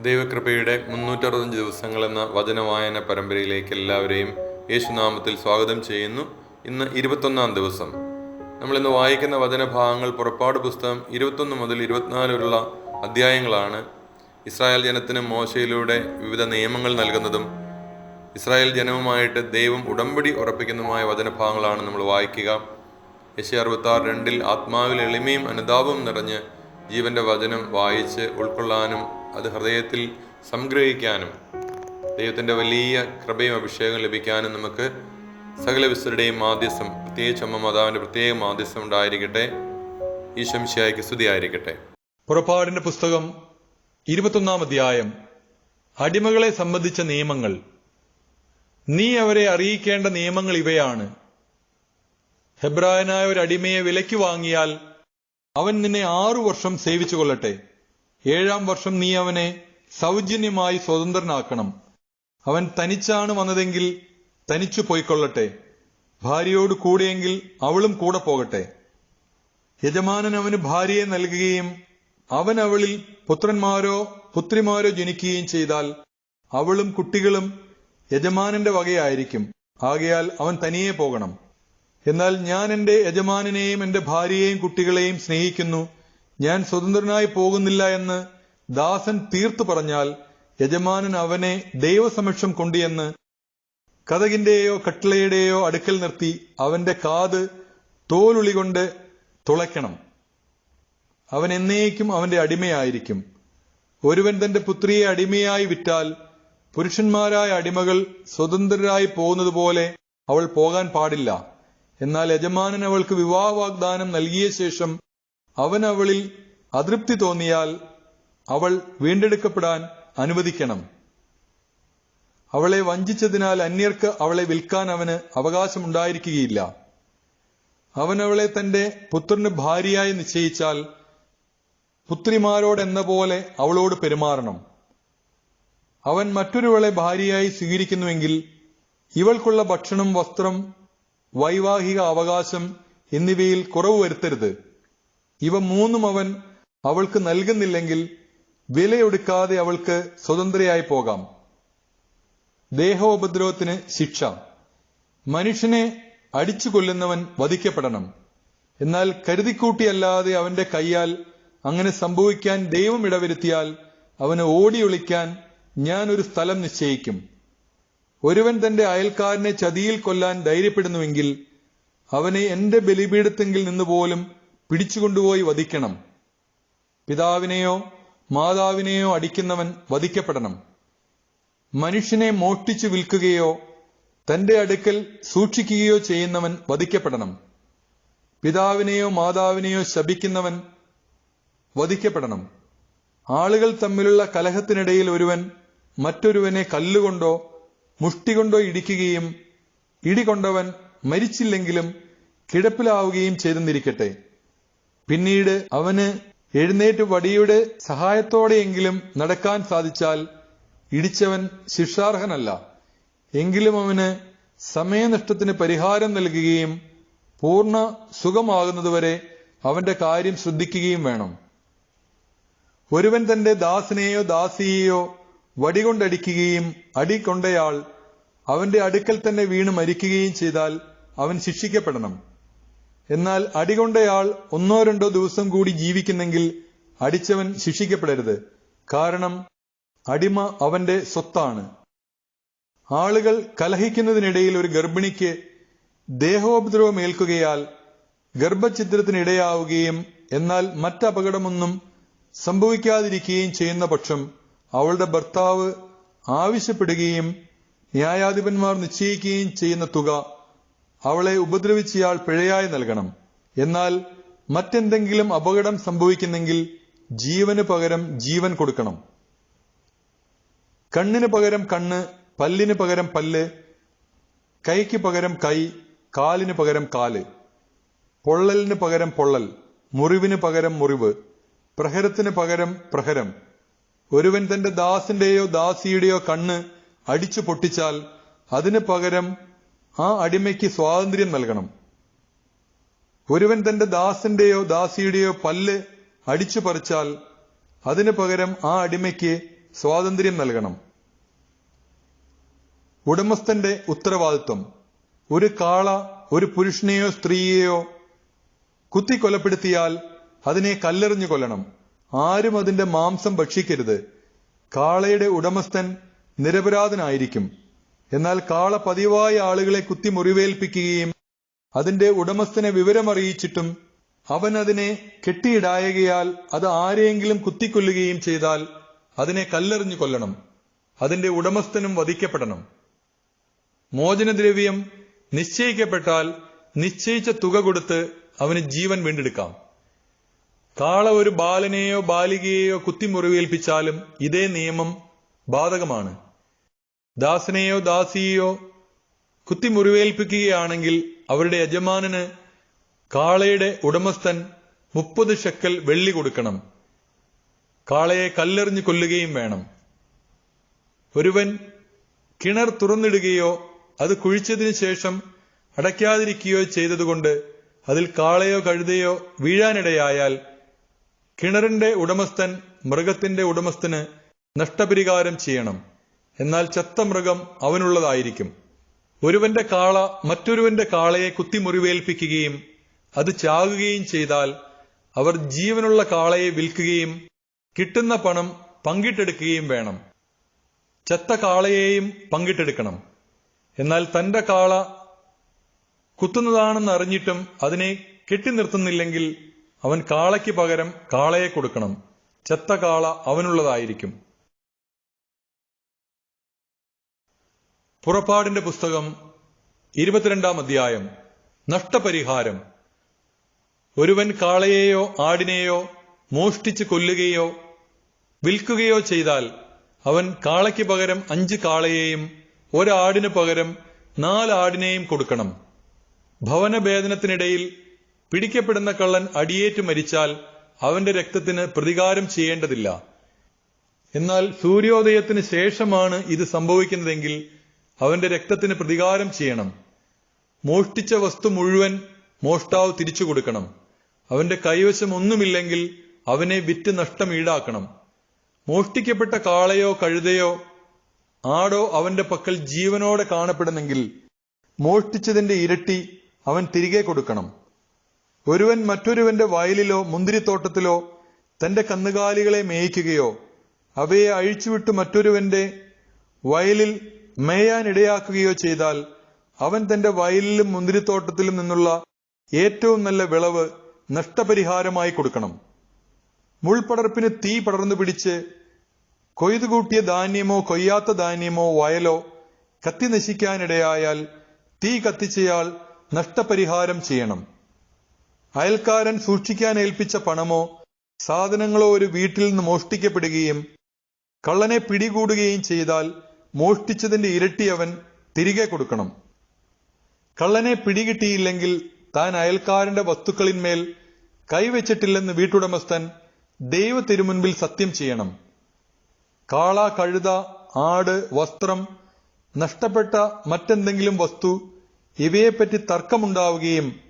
ദൈവകൃപയുടെ മുന്നൂറ്ററുപത്തഞ്ച് ദിവസങ്ങൾ എന്ന വചനവായന പരമ്പരയിലേക്ക് എല്ലാവരെയും യേശുനാമത്തിൽ സ്വാഗതം ചെയ്യുന്നു. ഇന്ന് ഇരുപത്തൊന്നാം ദിവസം. നമ്മൾ ഇന്ന് വായിക്കുന്ന വചനഭാഗങ്ങൾ പുറപ്പാട് പുസ്തകം ഇരുപത്തൊന്ന് മുതൽ ഇരുപത്തിനാല് വരെയുള്ള അധ്യായങ്ങളാണ്. ഇസ്രായേൽ ജനത്തിന് മോശയിലൂടെ വിവിധ നിയമങ്ങൾ നൽകുന്നതും ഇസ്രായേൽ ജനവുമായിട്ട് ദൈവം ഉടമ്പടി ഉറപ്പിക്കുന്നതുമായ വചനഭാഗങ്ങളാണ് നമ്മൾ വായിക്കുക. യശ അറുപത്താറ് രണ്ടിൽ ആത്മാവിൽ എളിമയും അനുതാപവും നിറഞ്ഞ് ജീവന്റെ വചനം വായിച്ച് ഉൾക്കൊള്ളാനും അത് ഹൃദയത്തിൽ സംഗ്രഹിക്കാനും ദൈവത്തിന്റെ വലിയ കൃപയും അഭിഷേകം ലഭിക്കാനും നമുക്ക് സകല വിസ്തരുടെയും മാധ്യസ്ഥം പ്രത്യേകിച്ച് അമ്മ മാതാവിന്റെ പ്രത്യേക മാധ്യസ്ഥം ഉണ്ടായിരിക്കട്ടെ. ഈശംശയായിക്ക് സ്തുതിയായിരിക്കട്ടെ. പുറപ്പാടിന്റെ പുസ്തകം ഇരുപത്തൊന്നാം അധ്യായം. അടിമകളെ സംബന്ധിച്ച നിയമങ്ങൾ. നീ അവരെ അറിയിക്കേണ്ട നിയമങ്ങൾ ഇവയാണ്. ഹെബ്രായനായ ഒരു അടിമയെ വിലയ്ക്ക് വാങ്ങിയാൽ അവൻ നിന്നെ ആറു വർഷം സേവിച്ചു കൊള്ളട്ടെ ഏഴാം വർഷം നീ അവനെ സൗജന്യമായി സ്വതന്ത്രനാക്കണം. അവൻ തനിച്ചാണ് വന്നതെങ്കിൽ തനിച്ചു പോയിക്കൊള്ളട്ടെ. ഭാര്യയോട് കൂടെയെങ്കിൽ അവളും കൂടെ പോകട്ടെ. യജമാനൻ അവന് ഭാര്യയെ നൽകുകയും അവൻ അവളിൽ പുത്രന്മാരോ പുത്രിമാരോ ജനിക്കുകയും ചെയ്താൽ അവളും കുട്ടികളും യജമാനന്റെ വകയായിരിക്കും. ആകയാൽ അവൻ തനിയെ പോകണം. എന്നാൽ ഞാൻ എന്റെ യജമാനെയും എന്റെ ഭാര്യയെയും കുട്ടികളെയും സ്നേഹിക്കുന്നു. ഞാൻ സ്വതന്ത്രനായി പോകുന്നില്ല എന്ന് ദാസൻ തീർത്തു പറഞ്ഞാൽ യജമാനൻ അവനെ ദൈവസമക്ഷം കൊണ്ടിയെന്ന് കഥകിന്റെയോ കട്ടിളയുടെയോ അടുക്കൽ നിർത്തി അവന്റെ കാത് തോലുളി കൊണ്ട് തുളയ്ക്കണം. അവൻ എന്നേക്കും അവന്റെ അടിമയായിരിക്കും. ഒരുവൻ തന്റെ പുത്രിയെ അടിമയായി വിറ്റാൽ പുരുഷന്മാരായ അടിമകൾ സ്വതന്ത്രരായി പോകുന്നത് പോലെ അവൾ പോകാൻ പാടില്ല. എന്നാൽ യജമാനൻ അവൾക്ക് വിവാഹ വാഗ്ദാനം നൽകിയ ശേഷം അവൻ അവളിൽ അതൃപ്തി തോന്നിയാൽ അവൾ വീണ്ടെടുക്കപ്പെടാൻ അനുവദിക്കണം. അവളെ വഞ്ചിച്ചതിനാൽ അന്യർക്ക് അവളെ വിൽക്കാൻ അവന് അവകാശമുണ്ടായിരിക്കുകയില്ല. അവൻ അവളെ തന്റെ പുത്രന് ഭാര്യയായി നിശ്ചയിച്ചാൽ പുത്രിമാരോടെന്ന പോലെ അവളോട് പെരുമാറണം. അവൻ മറ്റൊരുവളെ ഭാര്യയായി സ്വീകരിക്കുന്നുവെങ്കിൽ ഇവൾക്കുള്ള ഭക്ഷണം വസ്ത്രം വൈവാഹിക അവകാശം എന്നിവയിൽ കുറവ് വരുത്തരുത്. ഇവ മൂന്നും അവൻ അവൾക്ക് നൽകുന്നില്ലെങ്കിൽ വിലയൊടുക്കാതെ അവൾക്ക് സ്വതന്ത്രയായി പോകാം. ദേഹോപദ്രവത്തിന് ശിക്ഷ. മനുഷ്യനെ അടിച്ചു കൊല്ലുന്നവൻ വധിക്കപ്പെടണം. എന്നാൽ കരുതിക്കൂട്ടിയല്ലാതെ അവന്റെ കൈയാൽ അങ്ങനെ സംഭവിക്കാൻ ദൈവം ഇടവരുത്തിയാൽ അവന് ഓടിയൊളിക്കാൻ ഞാൻ ഒരു സ്ഥലം നിശ്ചയിക്കും. ഒരുവൻ തന്റെ അയൽക്കാരനെ ചതിയിൽ കൊല്ലാൻ ധൈര്യപ്പെടുന്നുവെങ്കിൽ അവനെ എന്റെ ബലിപീഠത്തെങ്കിൽ നിന്നുപോലും പിടിച്ചുകൊണ്ടുപോയി വധിക്കണം. പിതാവിനെയോ മാതാവിനെയോ അടിക്കുന്നവൻ വധിക്കപ്പെടണം. മനുഷ്യനെ മോഷ്ടിച്ചു വിൽക്കുകയോ തന്റെ അടുക്കൽ സൂക്ഷിക്കുകയോ ചെയ്യുന്നവൻ വധിക്കപ്പെടണം. പിതാവിനെയോ മാതാവിനെയോ ശപിക്കുന്നവൻ വധിക്കപ്പെടണം. ആളുകൾ തമ്മിലുള്ള കലഹത്തിനിടയിൽ ഒരുവൻ മറ്റൊരുവനെ കല്ലുകൊണ്ടോ മുഷ്ടികൊണ്ടോ ഇടിക്കുകയും ഇടികൊണ്ടവൻ മരിച്ചില്ലെങ്കിലും കിടപ്പിലാവുകയും ചെയ്തെന്നിരിക്കട്ടെ പിന്നീട് അവന് എഴുന്നേറ്റ് വടിയുടെ സഹായത്തോടെയെങ്കിലും നടക്കാൻ സാധിച്ചാൽ ഇടിച്ചവൻ ശിക്ഷാർഹനല്ല. എങ്കിലും അവന് സമയനഷ്ടത്തിന് പരിഹാരം നൽകുകയും പൂർണ സുഖമാകുന്നതുവരെ അവന്റെ കാര്യം ശ്രദ്ധിക്കുകയും വേണം. ഒരുവൻ തന്റെ ദാസിനെയോ ദാസിയെയോ വടികൊണ്ടടിക്കുകയും അടി കൊണ്ടയാൾ അവന്റെ അടുക്കൽ തന്നെ വീണ് മരിക്കുകയും ചെയ്താൽ അവൻ ശിക്ഷിക്കപ്പെടണം. എന്നാൽ അടികൊണ്ടയാൾ ഒന്നോ രണ്ടോ ദിവസം കൂടി ജീവിക്കുന്നെങ്കിൽ അടിച്ചവൻ ശിക്ഷിക്കപ്പെടരുത്. കാരണം അടിമ അവന്റെ സ്വത്താണ്. ആളുകൾ കലഹിക്കുന്നതിനിടയിൽ ഒരു ഗർഭിണിക്ക് ദേഹോപദ്രവമേൽക്കുകയാൽ ഗർഭഛിദ്രത്തിനിടയാവുകയും എന്നാൽ മറ്റപകടമൊന്നും സംഭവിക്കാതിരിക്കുകയും ചെയ്യുന്ന പക്ഷം അവളുടെ ഭർത്താവ് ആവശ്യപ്പെടുകയും ന്യായാധിപന്മാർ നിശ്ചയിക്കുകയും ചെയ്യുന്ന തുക അവളെ ഉപദ്രവിച്ചയാൾ പിഴയായി നൽകണം. എന്നാൽ മറ്റെന്തെങ്കിലും അപകടം സംഭവിക്കുന്നെങ്കിൽ ജീവന് പകരം ജീവൻ കൊടുക്കണം. കണ്ണിന് പകരം കണ്ണ് പല്ലിന് പകരം പല്ല് കൈക്ക് പകരം കൈ കാലിന് പകരം കാൽ പൊള്ളലിന് പകരം പൊള്ളൽ മുറിവിന് പകരം മുറിവ് പ്രഹരത്തിന് പകരം പ്രഹരം. ഒരുവൻ തന്റെ ദാസിന്റെയോ ദാസിയുടെയോ കണ്ണ് അടിച്ചു പൊട്ടിച്ചാൽ അതിന് പകരം ആ അടിമയ്ക്ക് സ്വാതന്ത്ര്യം നൽകണം. ഒരുവൻ തന്റെ ദാസന്റെയോ ദാസിയുടെയോ പല്ല് അടിച്ചു പറിച്ചാൽ അതിനു പകരം ആ അടിമയ്ക്ക് സ്വാതന്ത്ര്യം നൽകണം. ഉടമസ്ഥന്റെ ഉത്തരവാദിത്വം. ഒരു കാള ഒരു പുരുഷനെയോ സ്ത്രീയെയോ കുത്തി കൊലപ്പെടുത്തിയാൽ അതിനെ കല്ലെറിഞ്ഞു കൊല്ലണം. ആരും അതിന്റെ മാംസം ഭക്ഷിക്കരുത്. കാളയുടെ ഉടമസ്ഥൻ നിരപരാധനായിരിക്കും. എന്നാൽ കാള പതിവായ ആളുകളെ കുത്തി മുറിവേൽപ്പിക്കുകയും അതിന്റെ ഉടമസ്ഥനെ വിവരമറിയിച്ചിട്ടും അവൻ അതിനെ കെട്ടിയിടായകയാൽ അത് ആരെയെങ്കിലും കുത്തിക്കൊല്ലുകയും ചെയ്താൽ അതിനെ കല്ലെറിഞ്ഞു കൊല്ലണം. അതിന്റെ ഉടമസ്ഥനും വധിക്കപ്പെടണം. മോചനദ്രവ്യം നിശ്ചയിക്കപ്പെട്ടാൽ നിശ്ചയിച്ച തുക കൊടുത്ത് അവന് ജീവൻ വീണ്ടെടുക്കാം. കാള ഒരു ബാലനെയോ ബാലികയെയോ കുത്തിമുറിവേൽപ്പിച്ചാലും ഇതേ നിയമം ബാധകമാണ്. ദാസനെയോ ദാസിയെയോ കുത്തിമുറിവേൽപ്പിക്കുകയാണെങ്കിൽ അവരുടെ യജമാനന് കാളയുടെ ഉടമസ്ഥൻ മുപ്പത് ഷക്കൽ വെള്ളി കൊടുക്കണം. കാളയെ കല്ലെറിഞ്ഞു കൊല്ലുകയും വേണം. ഒരുവൻ കിണർ തുറന്നിടുകയോ അത് കുഴിച്ചതിനു ശേഷം അടയ്ക്കാതിരിക്കുകയോ ചെയ്തതുകൊണ്ട് അതിൽ കാളയോ കഴുതയോ വീഴാനിടയായാൽ കിണറിന്റെ ഉടമസ്ഥൻ മൃഗത്തിന്റെ ഉടമസ്ഥന് നഷ്ടപരിഹാരം ചെയ്യണം. എന്നാൽ ചത്ത മൃഗം അവനുള്ളതായിരിക്കും. ഒരുവന്റെ കാള മറ്റൊരുവന്റെ കാളയെ കുത്തിമുറിവേൽപ്പിക്കുകയും അത് ചാകുകയും ചെയ്താൽ അവർ ജീവനുള്ള കാളയെ വിൽക്കുകയും കിട്ടുന്ന പണം പങ്കിട്ടെടുക്കുകയും വേണം. ചത്ത കാളയെയും പങ്കിട്ടെടുക്കണം. എന്നാൽ തന്റെ കാള കുത്തുന്നതാണെന്ന് അറിഞ്ഞിട്ടും അതിനെ കെട്ടി നിർത്തുന്നില്ലെങ്കിൽ അവൻ കാളയ്ക്ക് പകരം കാളയെ കൊടുക്കണം. ചത്ത കാള അവനുള്ളതായിരിക്കും. പുറപ്പാടിന്റെ പുസ്തകം ഇരുപത്തിരണ്ടാം അധ്യായം. നഷ്ടപരിഹാരം. ഒരുവൻ കാളയെയോ ആടിനെയോ മോഷ്ടിച്ച് കൊല്ലുകയോ വിൽക്കുകയോ ചെയ്താൽ അവൻ കാളയ്ക്ക് പകരം അഞ്ച് കാളയെയും ഒരാടിന് പകരം നാല് ആടിനെയും കൊടുക്കണം. ഭവനഭേദനത്തിനിടയിൽ പിടിക്കപ്പെടുന്ന കള്ളൻ അടിയേറ്റ് മരിച്ചാൽ അവന്റെ രക്തത്തിന് പ്രതികാരം ചെയ്യേണ്ടതില്ല. എന്നാൽ സൂര്യോദയത്തിന് ശേഷമാണ് ഇത് സംഭവിക്കുന്നതെങ്കിൽ അവന്റെ രക്തത്തിന് പ്രതികാരം ചെയ്യണം. മോഷ്ടിച്ച വസ്തു മുഴുവൻ മോഷ്ടാവ് തിരിച്ചു കൊടുക്കണം. അവന്റെ കൈവശം ഒന്നുമില്ലെങ്കിൽ അവനെ വിറ്റ് നഷ്ടം ഈടാക്കണം. മോഷ്ടിക്കപ്പെട്ട കാളയോ കഴുതയോ ആടോ അവന്റെ പക്കൽ ജീവനോടെ കാണപ്പെടുന്നെങ്കിൽ മോഷ്ടിച്ചതിന്റെ ഇരട്ടി അവൻ തിരികെ കൊടുക്കണം. ഒരുവൻ മറ്റൊരുവന്റെ വയലിലോ മുന്തിരിത്തോട്ടത്തിലോ തന്റെ കന്നുകാലികളെ മേയിക്കുകയോ അവയെ അഴിച്ചുവിട്ട് മറ്റൊരുവന്റെ വയലിൽ മേയാനിടയാക്കുകയോ ചെയ്താൽ അവൻ തന്റെ വയലിലും മുന്തിരിത്തോട്ടത്തിലും നിന്നുള്ള ഏറ്റവും നല്ല വിളവ് നഷ്ടപരിഹാരമായി കൊടുക്കണം. മുൾപടർപ്പിന് തീ പടർന്നു പിടിച്ച് കൊയ്തുകൂട്ടിയ ധാന്യമോ കൊയ്യാത്ത ധാന്യമോ വയലോ കത്തി നശിക്കാനിടയായാൽ തീ കത്തിച്ചയാൾ നഷ്ടപരിഹാരം ചെയ്യണം. അയൽക്കാരൻ സൂക്ഷിക്കാൻ ഏൽപ്പിച്ച പണമോ സാധനങ്ങളോ ഒരു വീട്ടിൽ നിന്ന് മോഷ്ടിക്കപ്പെടുകയും കള്ളനെ പിടികൂടുകയും ചെയ്താൽ മോഷ്ടിച്ചതിന്റെ ഇരട്ടി അവൻ തിരികെ കൊടുക്കണം. കള്ളനെ പിടികിട്ടിയില്ലെങ്കിൽ താൻ അയൽക്കാരന്റെ വസ്തുക്കളിന്മേൽ കൈവച്ചിട്ടില്ലെന്ന് വീട്ടുടമസ്ഥൻ ദൈവ തിരുമുൻപിൽ സത്യം ചെയ്യണം. കാള കഴുത ആട് വസ്ത്രം നഷ്ടപ്പെട്ട മറ്റെന്തെങ്കിലും വസ്തു ഇവയെപ്പറ്റി തർക്കമുണ്ടാവുകയും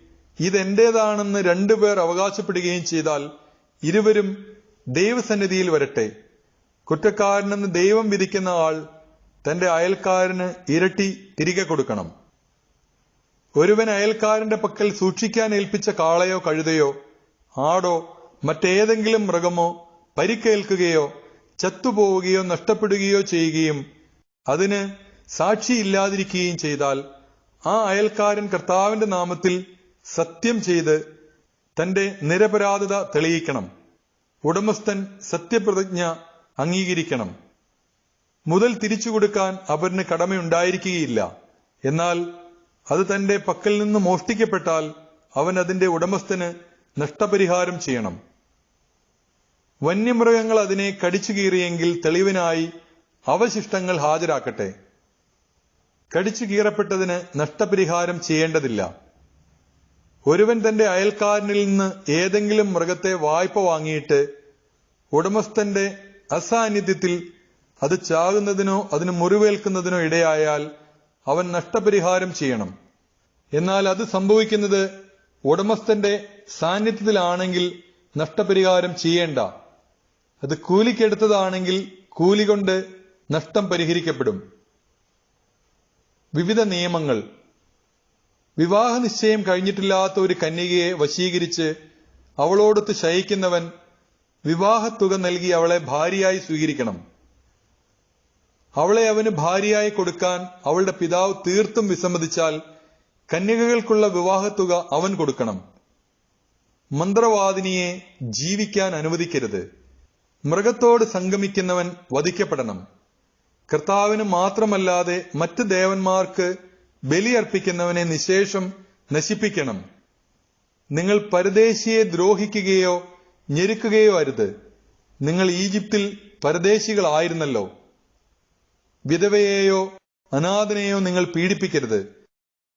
ഇതെന്റേതാണെന്ന് രണ്ടുപേർ അവകാശപ്പെടുകയും ചെയ്താൽ ഇരുവരും ദൈവസന്നിധിയിൽ വരട്ടെ. കുറ്റക്കാരനെന്ന് ദൈവം വിധിക്കുന്ന ആൾ തന്റെ അയൽക്കാരന് ഇരട്ടി തിരികെ കൊടുക്കണം. ഒരുവൻ അയൽക്കാരന്റെ പക്കൽ സൂക്ഷിക്കാൻ ഏൽപ്പിച്ച കാളയോ കഴുതയോ ആടോ മറ്റേതെങ്കിലും മൃഗമോ പരിക്കേൽക്കുകയോ ചത്തുപോവുകയോ നഷ്ടപ്പെടുകയോ ചെയ്യുകയും അതിന് സാക്ഷിയില്ലാതിരിക്കുകയും ചെയ്താൽ ആ അയൽക്കാരൻ കർത്താവിന്റെ നാമത്തിൽ സത്യം ചെയ്ത് തന്റെ നിരപരാധത തെളിയിക്കണം. ഉടമസ്ഥൻ സത്യപ്രതിജ്ഞ അംഗീകരിക്കണം. മുതൽ തിരിച്ചു കൊടുക്കാൻ അവന് കടമയുണ്ടായിരിക്കുകയില്ല. എന്നാൽ അത് തന്റെ പക്കൽ നിന്ന് മോഷ്ടിക്കപ്പെട്ടാൽ അവൻ അതിന്റെ ഉടമസ്ഥന് നഷ്ടപരിഹാരം ചെയ്യണം. വന്യമൃഗങ്ങൾ അതിനെ കടിച്ചു കീറിയെങ്കിൽ തെളിവിനായി അവശിഷ്ടങ്ങൾ ഹാജരാക്കട്ടെ. കടിച്ചു കീറപ്പെട്ടതിന് നഷ്ടപരിഹാരം ചെയ്യേണ്ടതില്ല. ഒരുവൻ തന്റെ അയൽക്കാരനിൽ നിന്ന് ഏതെങ്കിലും മൃഗത്തെ വായ്പ വാങ്ങിയിട്ട് ഉടമസ്ഥന്റെ അസാന്നിധ്യത്തിൽ അത് ചാകുന്നതിനോ അതിന് മുറിവേൽക്കുന്നതിനോ ഇടയായാൽ അവൻ നഷ്ടപരിഹാരം ചെയ്യണം. എന്നാൽ അത് സംഭവിക്കുന്നത് ഉടമസ്ഥന്റെ സാന്നിധ്യത്തിലാണെങ്കിൽ നഷ്ടപരിഹാരം ചെയ്യേണ്ട. അത് കൂലിക്കെടുത്തതാണെങ്കിൽ കൂലി കൊണ്ട് നഷ്ടം പരിഹരിക്കപ്പെടും. വിവിധ നിയമങ്ങൾ. വിവാഹ നിശ്ചയം കഴിഞ്ഞിട്ടില്ലാത്ത ഒരു കന്യകയെ വശീകരിച്ച് അവളോടൊത്ത് ശയിക്കുന്നവൻ വിവാഹത്തുക നൽകി അവളെ ഭാര്യയായി സ്വീകരിക്കണം. അവളെ അവന് ഭാര്യയായി കൊടുക്കാൻ അവളുടെ പിതാവ് തീർത്തും വിസമ്മതിച്ചാൽ കന്യകകൾക്കുള്ള വിവാഹത്തുക അവൻ കൊടുക്കണം. മന്ത്രവാദിനിയെ ജീവിക്കാൻ അനുവദിക്കരുത്. മൃഗത്തോട് സംഗമിക്കുന്നവൻ വധിക്കപ്പെടണം. കർത്താവിന് മാത്രമല്ലാതെ മറ്റ് ദേവന്മാർക്ക് ബലിയർപ്പിക്കുന്നവനെ നിശേഷം നശിപ്പിക്കണം. നിങ്ങൾ പരദേശിയെ ദ്രോഹിക്കുകയോ ഞെരുക്കുകയോ അരുത്. നിങ്ങൾ ഈജിപ്തിൽ പരദേശികളായിരുന്നല്ലോ. വിധവയെയോ അനാഥനെയോ നിങ്ങൾ പീഡിപ്പിക്കരുത്.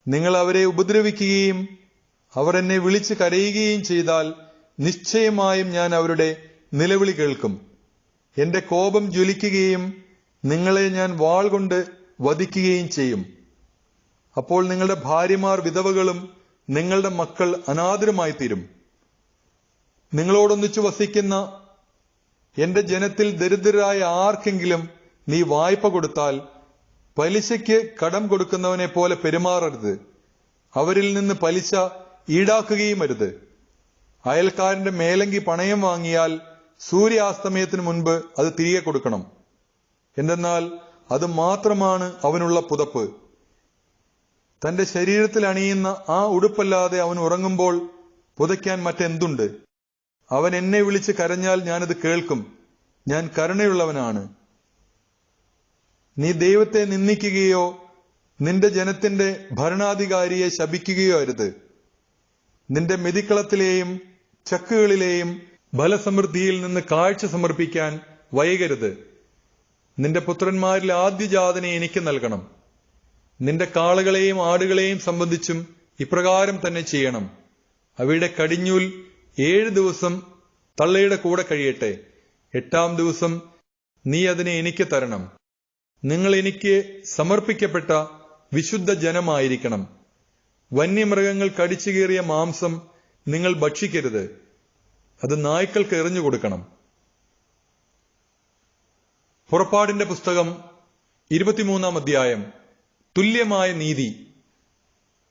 നിങ്ങൾ അവരെ ഉപദ്രവിക്കുകയും അവർ എന്നെ വിളിച്ച് കരയുകയും ചെയ്താൽ നിശ്ചയമായും ഞാൻ അവരുടെ നിലവിളി കേൾക്കും. എന്റെ കോപം ജ്വലിക്കുകയും നിങ്ങളെ ഞാൻ വാൾ കൊണ്ട് വധിക്കുകയും ചെയ്യും. അപ്പോൾ നിങ്ങളുടെ ഭാര്യമാർ വിധവകളും നിങ്ങളുടെ മക്കൾ അനാഥരുമായി തീരും നിങ്ങളോടൊന്നിച്ചു വസിക്കുന്ന എന്റെ ജനത്തിൽ ദരിദ്രരായ ആർക്കെങ്കിലും നീ വായ്പ കൊടുത്താൽ പലിശയ്ക്ക് കടം കൊടുക്കുന്നവനെ പോലെ പെരുമാറരുത്. അവരിൽ നിന്ന് പലിശ ഈടാക്കുകയും അരുത്. അയൽക്കാരന്റെ മേലങ്കി പണയം വാങ്ങിയാൽ സൂര്യാസ്തമയത്തിന് മുൻപ് അത് തിരികെ കൊടുക്കണം. എന്തെന്നാൽ അത് മാത്രമാണ് അവനുള്ള പുതപ്പ്. തന്റെ ശരീരത്തിൽ അണിയുന്ന ആ ഉടുപ്പല്ലാതെ അവൻ ഉറങ്ങുമ്പോൾ പുതയ്ക്കാൻ മറ്റെന്തുണ്ട്? അവൻ എന്നെ വിളിച്ച് കരഞ്ഞാൽ ഞാനത് കേൾക്കും. ഞാൻ കരുണയുള്ളവനാണ്. നീ ദൈവത്തെ നിന്ദിക്കുകയോ നിന്റെ ജനത്തിന്റെ ഭരണാധികാരിയെ ശപിക്കുകയോ അരുത്. നിന്റെ മെതിക്കളത്തിലെയും ചക്കുകളിലെയും ബലസമൃദ്ധിയിൽ നിന്ന് കാഴ്ച സമർപ്പിക്കാൻ വൈകരുത്. നിന്റെ പുത്രന്മാരിൽ ആദ്യജാതനെ എനിക്ക് നൽകണം. നിന്റെ കാളുകളെയും ആടുകളെയും സംബന്ധിച്ചും ഇപ്രകാരം തന്നെ ചെയ്യണം. അവയുടെ കടിഞ്ഞൂൽ ഏഴ് ദിവസം തള്ളയുടെ കൂടെ കഴിയട്ടെ. എട്ടാം ദിവസം നീ അതിനെ എനിക്ക് തരണം. നിങ്ങൾ എനിക്ക് സമർപ്പിക്കപ്പെട്ട വിശുദ്ധ ജനമായിരിക്കണം. വന്യമൃഗങ്ങൾ കടിച്ചു കീറിയ മാംസം നിങ്ങൾ ഭക്ഷിക്കരുത്. അത് നായ്ക്കൾക്ക് എറിഞ്ഞു കൊടുക്കണം. പുറപ്പാടിന്റെ പുസ്തകം ഇരുപത്തിമൂന്നാം അധ്യായം. തുല്യമായ നീതി.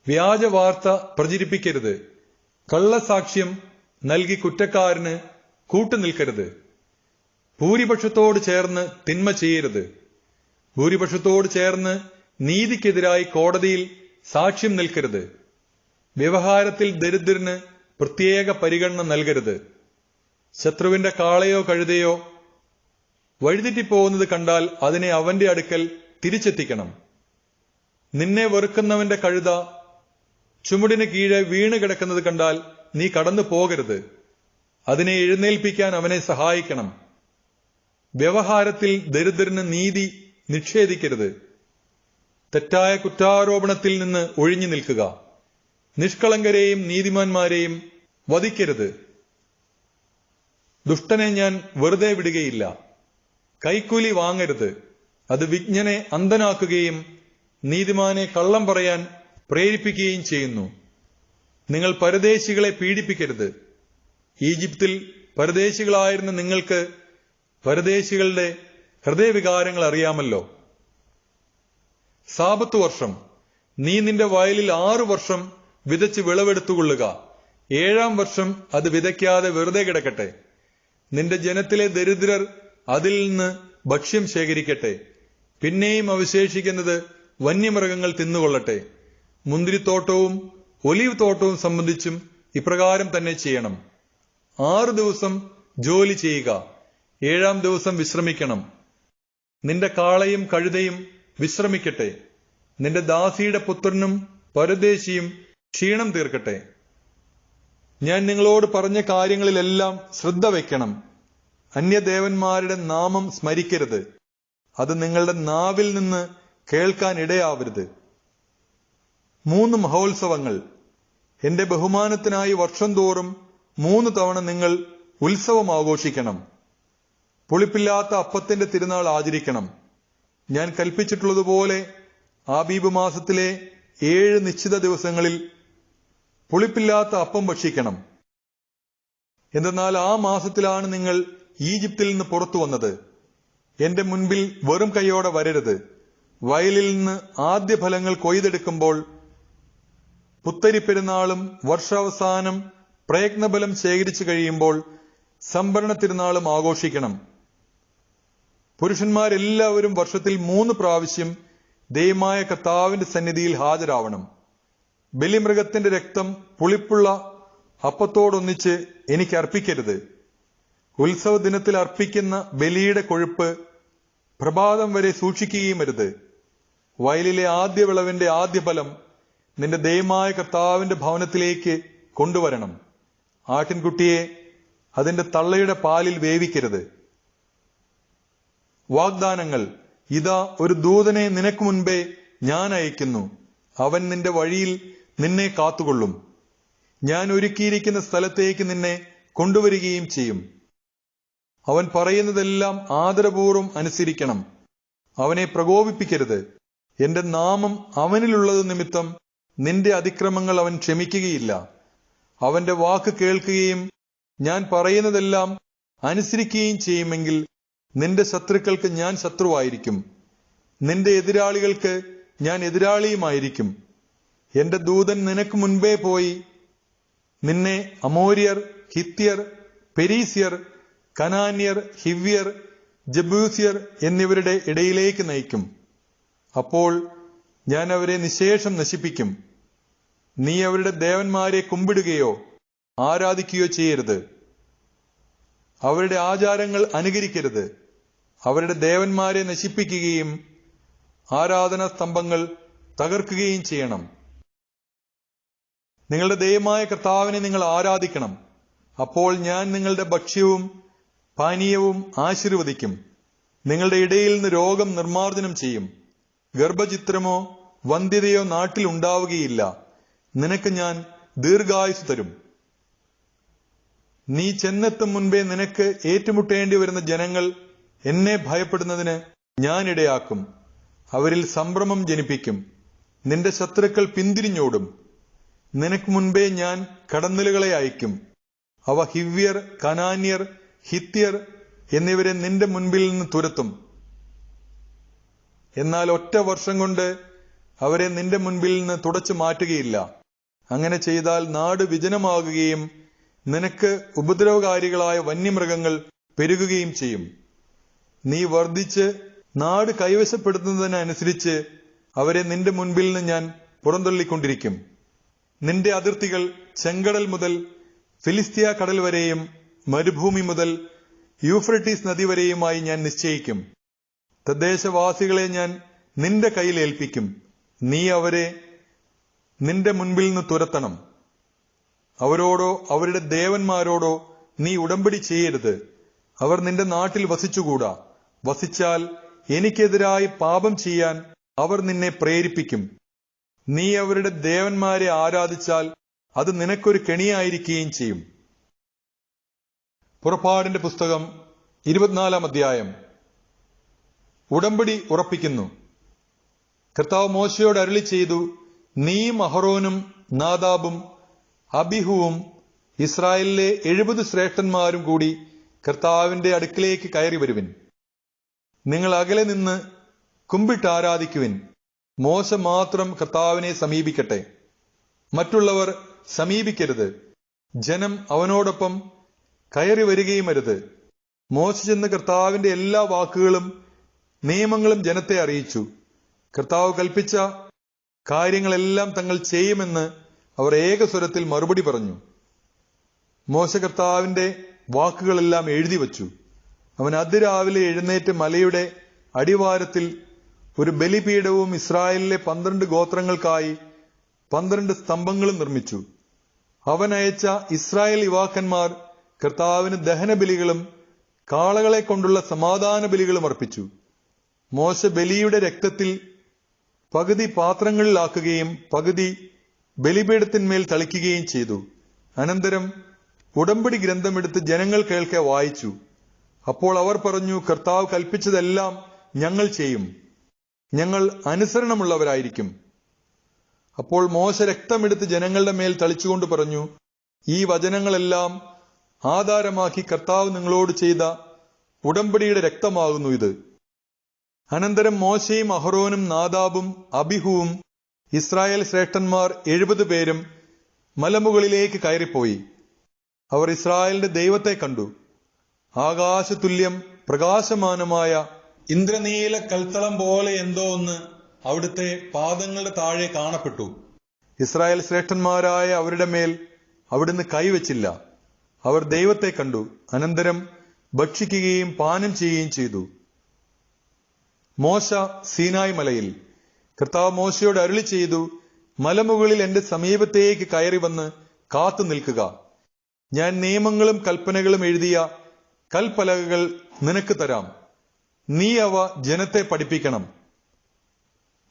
വ്യാജ വാർത്ത പ്രചരിപ്പിക്കരുത്. കള്ളസാക്ഷ്യം നൽകി കുറ്റക്കാരന് കൂട്ടുനിൽക്കരുത്. ഭൂരിപക്ഷത്തോട് ചേർന്ന് തിന്മ ചെയ്യരുത്. ഭൂരിപക്ഷത്തോട് ചേർന്ന് നീതിക്കെതിരായി കോടതിയിൽ സാക്ഷ്യം നിൽക്കരുത്. വ്യവഹാരത്തിൽ ദരിദ്രന് പ്രത്യേക പരിഗണന നൽകരുത്. ശത്രുവിന്റെ കാളയോ കഴുതയോ വഴിതെറ്റിപ്പോകുന്നത് കണ്ടാൽ അതിനെ അവന്റെ അടുക്കൽ തിരിച്ചെത്തിക്കണം. നിന്നെ വെറുക്കുന്നവന്റെ കഴുത ചുമടിന് കീഴെ വീണ് കിടക്കുന്നത് കണ്ടാൽ നീ കടന്നു പോകരുത്. അതിനെ എഴുന്നേൽപ്പിക്കാൻ അവനെ സഹായിക്കണം. വ്യവഹാരത്തിൽ ദരിദ്രന് നീതി നിഷേധിക്കരുത്. തെറ്റായ കുറ്റാരോപണത്തിൽ നിന്ന് ഒഴിഞ്ഞു നിൽക്കുക. നിഷ്കളങ്കരെയും നീതിമാന്മാരെയും വധിക്കരുത്. ദുഷ്ടനെ ഞാൻ വെറുതെ വിടുകയില്ല. കൈക്കൂലി വാങ്ങരുത്. അത് വിജ്ഞനെ അന്ധനാക്കുകയും നീതിമാനെ കള്ളം പറയാൻ പ്രേരിപ്പിക്കുകയും ചെയ്യുന്നു. നിങ്ങൾ പരദേശികളെ പീഡിപ്പിക്കരുത്. ഈജിപ്തിൽ പരദേശികളായിരുന്ന നിങ്ങൾക്ക് പരദേശികളുടെ ഹൃദയവികാരങ്ങൾ അറിയാമല്ലോ. സാപത്ത് വർഷം. നീ നിന്റെ വയലിൽ ആറു വർഷം വിതച്ച് വിളവെടുത്തുകൊള്ളുക. ഏഴാം വർഷം അത് വിതയ്ക്കാതെ വെറുതെ കിടക്കട്ടെ. നിന്റെ ജനത്തിലെ ദരിദ്രർ അതിൽ നിന്ന് ഭക്ഷ്യം ശേഖരിക്കട്ടെ. പിന്നെയും അവശേഷിക്കുന്നത് വന്യമൃഗങ്ങൾ തിന്നുകൊള്ളട്ടെ. മുന്തിരിത്തോട്ടവും ഒലിവ് തോട്ടവും സംബന്ധിച്ചും ഇപ്രകാരം തന്നെ ചെയ്യണം. ആറു ദിവസം ജോലി ചെയ്യുക. ഏഴാം ദിവസം വിശ്രമിക്കണം. നിന്റെ കാളയും കഴുതയും വിശ്രമിക്കട്ടെ. നിന്റെ ദാസിയുടെ പുത്രനും പരദേശിയും ക്ഷീണം തീർക്കട്ടെ. ഞാൻ നിങ്ങളോട് പറഞ്ഞ കാര്യങ്ങളിലെല്ലാം ശ്രദ്ധ വയ്ക്കണം. അന്യദേവന്മാരുടെ നാമം സ്മരിക്കരുത്. അത് നിങ്ങളുടെ നാവിൽ നിന്ന് കേൾക്കാൻ ഇടയാവരുത്. മൂന്ന് മഹോത്സവങ്ങൾ. എന്റെ ബഹുമാനത്തിനായി വർഷം തോറും മൂന്ന് തവണ നിങ്ങൾ ഉത്സവം ആഘോഷിക്കണം. പുളിപ്പില്ലാത്ത അപ്പത്തിന്റെ തിരുനാൾ ആചരിക്കണം. ഞാൻ കൽപ്പിച്ചിട്ടുള്ളതുപോലെ ആബീബ് മാസത്തിലെ ഏഴ് നിശ്ചിത ദിവസങ്ങളിൽ പുളിപ്പില്ലാത്ത അപ്പം ഭക്ഷിക്കണം. എന്തെന്നാൽ ആ മാസത്തിലാണ് നിങ്ങൾ ഈജിപ്തിൽ നിന്ന് പുറത്തു വന്നത്. എന്റെ മുൻപിൽ വെറും കൈയോടെ വരരുത്. വയലിൽ നിന്ന് ആദ്യ ഫലങ്ങൾ കൊയ്തെടുക്കുമ്പോൾ പുത്തരി പെരുന്നാളും വർഷാവസാനം പ്രയത്നബലം ശേഖരിച്ചു കഴിയുമ്പോൾ സംഭരണ തിരുനാളും ആഘോഷിക്കണം. പുരുഷന്മാരെല്ലാവരും വർഷത്തിൽ മൂന്ന് പ്രാവശ്യം ദൈവമായ കർത്താവിന്റെ സന്നിധിയിൽ ഹാജരാവണം. ബലിമൃഗത്തിന്റെ രക്തം പുളിപ്പുള്ള അപ്പത്തോടൊന്നിച്ച് എനിക്ക് അർപ്പിക്കരുത്. ഉത്സവ ദിനത്തിൽ അർപ്പിക്കുന്ന ബലിയുടെ കൊഴുപ്പ് പ്രഭാതം വരെ സൂക്ഷിക്കുകയും അരുത്. വയലിലെ ആദ്യ വിളവിന്റെ ആദ്യ ഫലം നിന്റെ ദൈവമായ കർത്താവിന്റെ ഭവനത്തിലേക്ക് കൊണ്ടുവരണം. ആട്ടിൻകുട്ടിയെ അതിന്റെ തള്ളയുടെ പാലിൽ വേവിക്കരുത്. വാഗ്ദാനങ്ങൾ ഇതാ ഒരു ദൂതനെ നിനക്ക് മുൻപേ ഞാൻ അയക്കുന്നു. അവൻ നിന്റെ വഴിയിൽ നിന്നെ കാത്തുകൊള്ളും. ഞാൻ ഒരുക്കിയിരിക്കുന്ന സ്ഥലത്തേക്ക് നിന്നെ കൊണ്ടുവരികയും ചെയ്യും. അവൻ പറയുന്നതെല്ലാം ആദരപൂർവം അനുസരിക്കണം. അവനെ പ്രകോപിപ്പിക്കരുത്. എന്റെ നാമം അവനിലുള്ളത് നിമിത്തം നിന്റെ അതിക്രമങ്ങൾ അവൻ ക്ഷമിക്കുകയില്ല. അവന്റെ വാക്ക് കേൾക്കുകയും ഞാൻ പറയുന്നതെല്ലാം അനുസരിക്കുകയും ചെയ്യുമെങ്കിൽ നിന്റെ ശത്രുക്കൾക്ക് ഞാൻ ശത്രുവായിരിക്കും. നിന്റെ എതിരാളികൾക്ക് ഞാൻ എതിരാളിയുമായിരിക്കും. എന്റെ ദൂതൻ നിനക്ക് മുൻപേ പോയി. നിന്നെ അമോര്യർ ഹിത്യർ പെരീസ്യർ കനാന്യർ ഹിവ്യർ ജബൂസ്യർ എന്നിവരുടെ ഇടയിലേക്ക് നയിക്കും. അപ്പോൾ ഞാൻ അവരെ നിശേഷം നശിപ്പിക്കും. നീ അവരുടെ ദേവന്മാരെ കുമ്പിടുകയോ ആരാധിക്കുകയോ ചെയ്യരുത്. അവരുടെ ആചാരങ്ങൾ അനുകരിക്കരുത്. അവരുടെ ദേവന്മാരെ നശിപ്പിക്കുകയും ആരാധന സ്തംഭങ്ങൾ തകർക്കുകയും ചെയ്യണം. നിങ്ങളുടെ ദൈവമായ കർത്താവിനെ നിങ്ങൾ ആരാധിക്കണം. അപ്പോൾ ഞാൻ നിങ്ങളുടെ ഭക്ഷ്യവും പാനീയവും ആശീർവദിക്കും. നിങ്ങളുടെ ഇടയിൽ നിന്ന് രോഗം നിർമ്മാർജനം ചെയ്യും. ഗർഭചിത്രമോ വന്ധ്യതയോ നാട്ടിൽ ഉണ്ടാവുകയില്ല. നിനക്ക് ഞാൻ ദീർഘായുസ് തരും. നീ ചെന്നെത്തും മുൻപേ നിനക്ക് ഏറ്റുമുട്ടേണ്ടി വരുന്ന ജനങ്ങൾ എന്നെ ഭയപ്പെടുന്നതിന് ഞാനിടയാക്കും. അവരിൽ സംഭ്രമം ജനിപ്പിക്കും. നിന്റെ ശത്രുക്കൾ പിന്തിരിഞ്ഞോടും. നിനക്ക് മുൻപേ ഞാൻ കടന്നലുകളെ അയക്കും. അവ ഹിവ്യർ കനാന്യർ ഹിത്യർ എന്നിവരെ നിന്റെ മുൻപിൽ നിന്ന് തുരത്തും. എന്നാൽ ഒറ്റ വർഷം കൊണ്ട് അവരെ നിന്റെ മുൻപിൽ നിന്ന് തുടച്ചു മാറ്റുകയില്ല. അങ്ങനെ ചെയ്താൽ നാട് വിജനമാകുകയും നിനക്ക് ഉപദ്രവകാരികളായ വന്യമൃഗങ്ങൾ പെരുകുകയും ചെയ്യും. നീ വർദ്ധിച്ച് നാട് കൈവശപ്പെടുത്തുന്നതിനനുസരിച്ച് അവരെ നിന്റെ മുൻപിൽ നിന്ന് ഞാൻ പുറന്തള്ളിക്കൊണ്ടിരിക്കും. നിന്റെ അതിർത്തികൾ ചെങ്കടൽ മുതൽ ഫിലിസ്തീയ കടൽ വരെയും മരുഭൂമി മുതൽ യൂഫ്രട്ടീസ് നദി വരെയുമായി ഞാൻ നിശ്ചയിക്കും. തദ്ദേശവാസികളെ ഞാൻ നിന്റെ കയ്യിൽ ഏൽപ്പിക്കും. നീ അവരെ നിന്റെ മുൻപിൽ നിന്ന് തുരത്തണം. അവരോടോ അവരുടെ ദേവന്മാരോടോ നീ ഉടമ്പടി ചെയ്യരുത്. അവർ നിന്റെ നാട്ടിൽ വസിച്ചുകൂടാ. വസിച്ചാൽ എനിക്കെതിരായി പാപം ചെയ്യാൻ അവർ നിന്നെ പ്രേരിപ്പിക്കും. നീ അവരുടെ ദേവന്മാരെ ആരാധിച്ചാൽ അത് നിനക്കൊരു കെണിയായിരിക്കുകയും ചെയ്യും. പുറപ്പാടിന്റെ പുസ്തകം ഇരുപത്തിനാലാം അധ്യായം. ഉടമ്പടി ഉറപ്പിക്കുന്നു. കർത്താവ് മോശയോട് അരുളി ചെയ്തു നീയും അഹറോനും നാദാബും അബിഹുവും ഇസ്രായേലിലെ എഴുപത് ശ്രേഷ്ഠന്മാരും കൂടി കർത്താവിന്റെ അടുക്കിലേക്ക് കയറി വരുവിൻ. നിങ്ങൾ അകലെ നിന്ന് കുമ്പിട്ട് ആരാധിക്കുവിൻ. മോശ മാത്രം കർത്താവിനെ സമീപിക്കട്ടെ. മറ്റുള്ളവർ സമീപിക്കരുത്. ജനം അവനോടൊപ്പം കയറി വരികയും അരുത്. മോശ ചെന്ന് കർത്താവിന്റെ എല്ലാ വാക്കുകളും നിയമങ്ങളും ജനത്തെ അറിയിച്ചു. കർത്താവ് കൽപ്പിച്ച കാര്യങ്ങളെല്ലാം തങ്ങൾ ചെയ്യുമെന്ന് അവർ ഏകസ്വരത്തിൽ മറുപടി പറഞ്ഞു. മോശ കർത്താവിന്റെ വാക്കുകളെല്ലാം എഴുതി വച്ചു. അവൻ അതിരാവിലെ എഴുന്നേറ്റ് മലയുടെ അടിവാരത്തിൽ ഒരു ബലിപീഠവും ഇസ്രായേലിലെ പന്ത്രണ്ട് ഗോത്രങ്ങൾക്കായി പന്ത്രണ്ട് സ്തംഭങ്ങളും നിർമ്മിച്ചു. അവൻ അയച്ച ഇസ്രായേൽ യുവാക്കന്മാർ കർത്താവിന് ദഹനബലികളും കാളകളെ കൊണ്ടുള്ള സമാധാന ബലികളും അർപ്പിച്ചു. മോശ ബലിയുടെ രക്തത്തിൽ പകുതി പാത്രങ്ങളിലാക്കുകയും പകുതി ബലിപീഠത്തിന്മേൽ തളിക്കുകയും ചെയ്തു. അനന്തരം ഉടമ്പടി ഗ്രന്ഥമെടുത്ത് ജനങ്ങൾ കേൾക്കെ വായിച്ചു. അപ്പോൾ അവർ പറഞ്ഞു കർത്താവ് കൽപ്പിച്ചതെല്ലാം ഞങ്ങൾ ചെയ്യും. ഞങ്ങൾ അനുസരണമുള്ളവരായിരിക്കും. അപ്പോൾ മോശ രക്തമെടുത്ത് ജനങ്ങളുടെ മേൽ തളിച്ചുകൊണ്ട് പറഞ്ഞു ഈ വചനങ്ങളെല്ലാം ആധാരമാക്കി കർത്താവ് നിങ്ങളോട് ചെയ്ത ഉടമ്പടിയുടെ രക്തമാകുന്നു ഇത്. അനന്തരം മോശയും അഹ്റോനും നാദാബും അബിഹുവും ഇസ്രായേൽ ശ്രേഷ്ഠന്മാർ എഴുപത് പേരും മലമുകളിലേക്ക് കയറിപ്പോയി. അവർ ഇസ്രായേലിന്റെ ദൈവത്തെ കണ്ടു. ആകാശതുല്യം പ്രകാശമാനമായ ഇന്ദ്രനീല കൽത്തളം പോലെ എന്തോ ഒന്ന് അവിടുത്തെ പാദങ്ങളുടെ താഴെ കാണപ്പെട്ടു. ഇസ്രായേൽ ശ്രേഷ്ഠന്മാരായ അവരുടെ മേൽ അവിടുന്ന് കൈവച്ചില്ല. അവർ ദൈവത്തെ കണ്ടു. അനന്തരം ഭക്ഷിക്കുകയും പാനം ചെയ്യുകയും ചെയ്തു. മോശ സീനായ് മലയിൽ കർത്താവ് മോശയോട് അരുളി ചെയ്തു മലമുകളിൽ എന്റെ സമീപത്തേക്ക് കയറി വന്ന് കാത്തു നിൽക്കുക. ഞാൻ നിയമങ്ങളും കൽപ്പനകളും എഴുതിയ കൽപ്പലകകൾ നിനക്ക് തരാം. നീ അവ ജനത്തെ പഠിപ്പിക്കണം.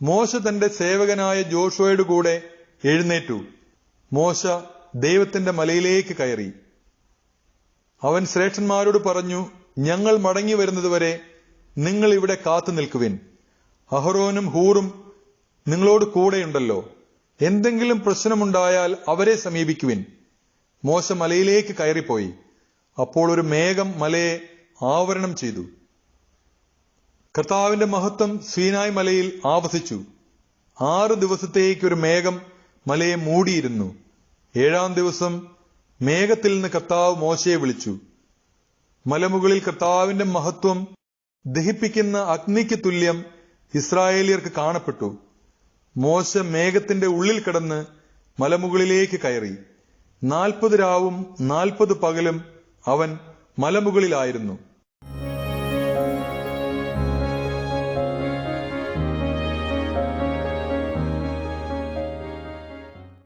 മോശ തന്റെ സേവകനായ ജോഷുവയുടെ കൂടെ എഴുന്നേറ്റു. മോശ ദൈവത്തിന്റെ മലയിലേക്ക് കയറി. അവൻ ശ്രേഷ്ഠന്മാരോട് പറഞ്ഞു ഞങ്ങൾ മടങ്ങി വരുന്നതുവരെ നിങ്ങൾ ഇവിടെ കാത്തു നിൽക്കുവിൻ. അഹ്റോനും ഹൂറും നിങ്ങളോട് കൂടെയുണ്ടല്ലോ. എന്തെങ്കിലും പ്രശ്നമുണ്ടായാൽ അവരെ സമീപിക്കുവിൻ. മോശ മലയിലേക്ക് കയറിപ്പോയി. അപ്പോൾ ഒരു മേഘം മലയെ ആവരണം ചെയ്തു. കർത്താവിന്റെ മഹത്വം സീനായ് മലയിൽ ആവസിച്ചു. ആറ് ദിവസത്തേക്ക് ഒരു മേഘം മലയെ മൂടിയിരുന്നു. ഏഴാം ദിവസം മേഘത്തിൽ നിന്ന് കർത്താവ് മോശയെ വിളിച്ചു. മലമുകളിൽ കർത്താവിന്റെ മഹത്വം ദഹിപ്പിക്കുന്ന അഗ്നിക്ക് തുല്യം ഇസ്രായേലിയർക്ക് കാണപ്പെട്ടു. മോശ മേഘത്തിന്റെ ഉള്ളിൽ കിടന്ന് മലമുകളിലേക്ക് കയറി. നാൽപ്പത് രാവും നാൽപ്പത് പകലും അവൻ മലമുകളിലായിരുന്നു.